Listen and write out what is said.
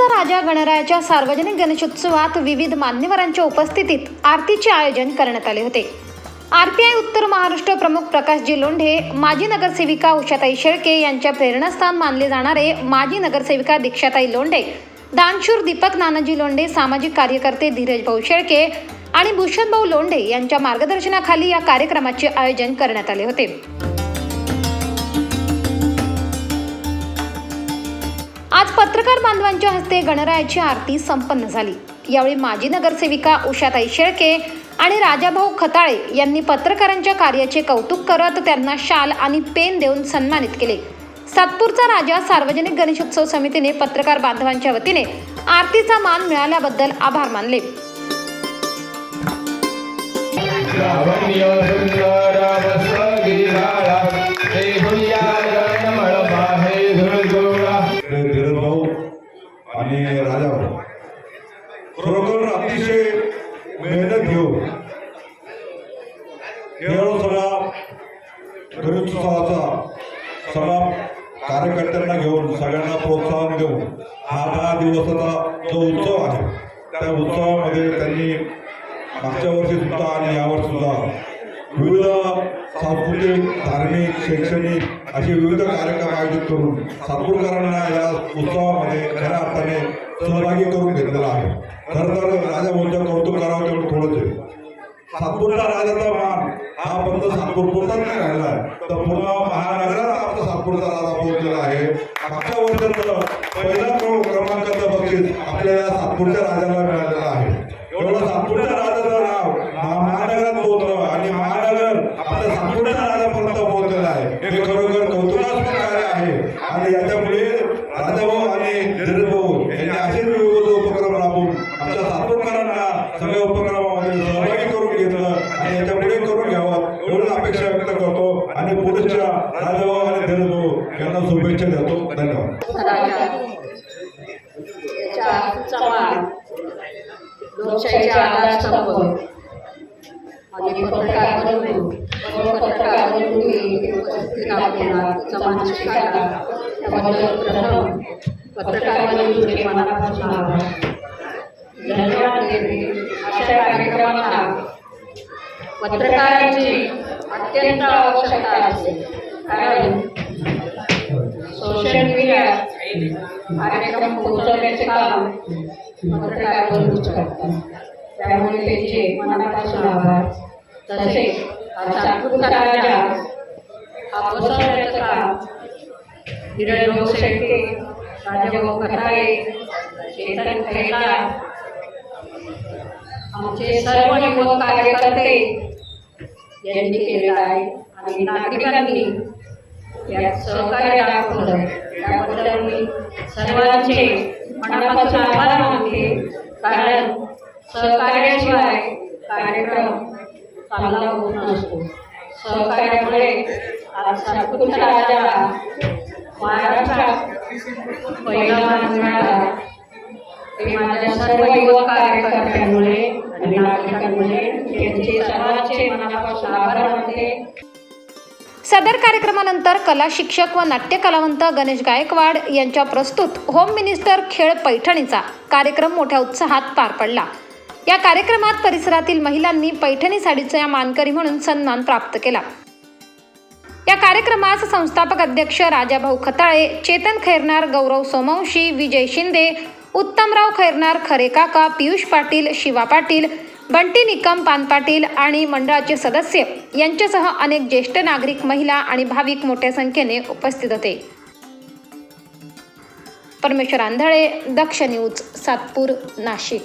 नागपूरचा राजा गणरायाच्या सार्वजनिक गणेशोत्सवात विविध मान्यवरांच्या उपस्थितीत आरतीचे आयोजन करण्यात आले होते. आरपीआय उत्तर महाराष्ट्र प्रमुख प्रकाशजी लोंढे माजी नगरसेविका उषाताई शेळके यांच्या प्रेरणास्थान मानले जाणारे माजी नगरसेविका दीक्षाताई लोंढे दानशूर दीपक नानाजी लोंढे सामाजिक कार्यकर्ते धीरज भाऊ शेळके आणि भूषणभाऊ लोंढे यांच्या मार्गदर्शनाखाली या कार्यक्रमाचे आयोजन करण्यात आले होते. आज पत्रकार बांधवांच्या हस्ते गणरायाची आरती संपन्न झाली. यावेळी माजी नगरसेविका उषाताई शेळके आणि राजाभाऊ खताळे यांनी पत्रकारांच्या कार्याचे कौतुक करत त्यांना शाल आणि पेन देऊन सन्मानित केले. सातपूरचा राजा सार्वजनिक गणेशोत्सव समितीने पत्रकार बांधवांच्या वतीने आरतीचा मान मिळाल्याबद्दल आभार मानले. आपण अतिशय मेहनत घेऊन खेळ सगळा गणेशोत्सवाचा सगळा कार्यकर्त्यांना घेऊन सगळ्यांना प्रोत्साहन देऊन हा दहा दिवसाचा जो उत्सव आहे त्या उत्सवामध्ये त्यांनी मागच्या वर्षी सुद्धा आणि यावर्षी सुद्धा विविध सांस्कृतिक धार्मिक शैक्षणिक असे विविध कार्यक्रम आयोजित करून सातपूरकरांना या उत्सवामध्ये खऱ्या अर्थाने सहभागी करून घेतलेला आहे. खरं तर राजा भाऊंचं कौतुक करावं तेवढं थोडंच आहे. सातपूरचा राजाचा मान हा फक्त सातपूरपुरताच नाही राहिला आहे. तर पूर्ण महानगरात आमचा सातपूरचा राजा पोहोचलेला आहे. मागच्या वर्षाचं पहिला क्रमांकाचं बक्षीस आपल्याला सातपूरच्या राजाला मिळालेलं आहे. एवढं सातपूरच्या राजाचं नाव महानगरात पोहोचलं आणि महानगर आपल्या संपूर्ण राजापर्यंत पोहोचलेलं आहे. हे खरोखर कौतुकास्पद कार्य आहे. आणि याच्यापुढे राजाभाऊ आणि धीरभाऊ यांनी असेच विविध उपक्रम राबवून आमच्या सातपूरकरांना सगळ्या उपक्रमामध्ये सहभागी करून घेतलं आणि याच्यापुढे करून घ्यावं एवढं अपेक्षा व्यक्त करतो. आणि पुढच्या राजाभाऊ आणि धीरभाऊ यांना शुभेच्छा देतो. धन्यवाद. लोकशाहीच्या आधारस्तंभ माझे पत्रकार बंधू सर्व पत्रकार बंधूंनी उपस्थित लाभलेला समान शिकायला त्याबद्दल प्रथम पत्रकार बंधूंचे मनापासून आभार धन्यवाद देते अशा कार्यक्रमांना पत्रकारांची अत्यंत आवश्यकता असते कारण सोशल मीडिया कार्यक्रम पोहोचवण्याचे काम पत्रकार बंधूच करतात त्यामुळे त्यांचे मनापासून आभार तसेच राजा हा बसवण्याचं काम राजाभाऊ चेतन आमचे सर्व युवक कार्यकर्ते यांनी केलेलं आहे. आणि नागरिकांनी यात सहकार्य दाखवलं. त्याबद्दल मी सर्वांचे मनापासून आभार मानते. कारण सहकार्याशिवाय कार्यक्रम चांगला होत नसतो. सहकार्यामुळे राजाला महाराष्ट्रात पहिला मान मिळाला ते माझ्या सर्व युवक कार्यकर्त्यांमुळे आणि नागरिकांमुळे त्यांचे सर्वांचे मनापासून आभार सदर कार्यक्रमानंतर कला शिक्षक व नाट्य कलावंत गणेश गायकवाड यांच्या प्रस्तुत होम मिनिस्टर खेळ पैठणीचा कार्यक्रम मोठ्या उत्साहात पार पडला. या कार्यक्रमात परिसरातील महिलांनी पैठणी साडीचा मानकरी म्हणून सन्मान प्राप्त केला. या कार्यक्रमास संस्थापक अध्यक्ष राजाभाऊ खताळे चेतन खैरनार गौरव सोमवंशी विजय शिंदे उत्तमराव खैरनार खरे काका पियुष पाटील शिवा पाटील बंटी निकम पान पाटील आणि मंडळाचे सदस्य यांच्यासह अनेक ज्येष्ठ नागरिक महिला आणि भाविक मोठ्या संख्येने उपस्थित होते. परमेश्वर आंधळे दक्ष न्यूज सातपूर नाशिक.